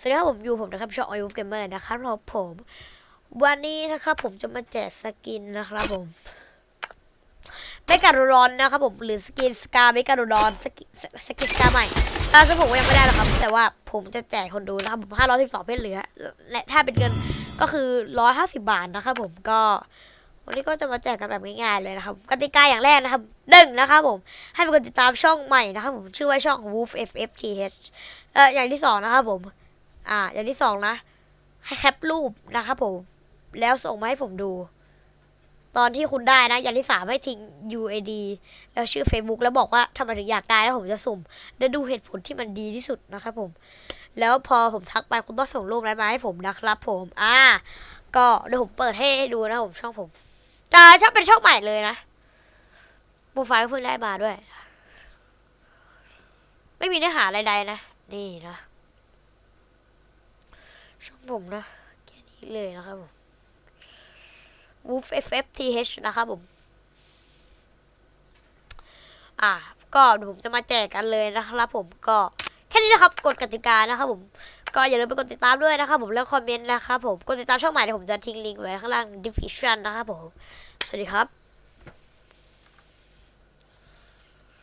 สวัสดีครับผมยูผมนะครับช่องออยวูฟเกมเมอร์นะครับผมผม วันนี้นะครับผมจะมาแจกสกินนะครับผมเมกาโดรอนนะครับผมหรือสกินสกาเมกาโดรอนสกินสกินสกาใหม่ตอนซึ่งผมก็ยังไม่ได้หรอกครับ แต่ว่าผมจะแจกคนดูนะครับผมห้าร้อยสิบสองเพชรเหลือและถ้าเป็นเงินก็คือร้อยห้าสิบบาทนะครับผมก็วันนี้ก็จะมาแจกกันแบบง่ายๆเลยนะครับกติกาอย่างแรกนะครับหนึ่งนะครับผมให้เป็นคนติดตามช่องใหม่นะครับผมชื่อว่าช่อง Wolf FFTH เอ่ออย่างที่สองนะครับผม อ่า อย่างที่สองนะ ให้แคปรูปนะครับผม แล้วส่งมาให้ผมดู ตอนที่คุณได้นะ อย่างที่สามให้ทิ้ง UID แล้วชื่อ Facebook แล้วบอกว่าทำไมถึงอยากได้แล้วผมจะสุ่ม และดูเหตุผลที่มันดีที่สุดนะครับผม แล้วพอผมทักไปคุณต้องส่งรูปนั้นมาให้ผมนะครับผม อ่า ก็เดี๋ยวผมเปิดให้ดูนะผมช่องผมแต่ช่องเป็นช่องใหม่เลยนะโปรไฟล์เพิ่งได้มาด้วย ไม่มีเนื้อหาใดๆนะ นี่นะ ช่องผมนะแค่นี้เลยนะครับผม Wolf FFTH นะครับผม อ่า ก็เดี๋ยวผมจะมาแจกกันเลยนะครับผมก็แค่นี้นะครับกฎกติกานะครับผมก็อย่าลืมไปกดติดตามด้วยนะครับผมแล้วคอมเมนต์นะครับผมกดติดตามช่องใหม่เดี๋ยวผมจะทิ้งลิงก์ไว้ข้างล่าง description นะครับผม สวัสดีครับ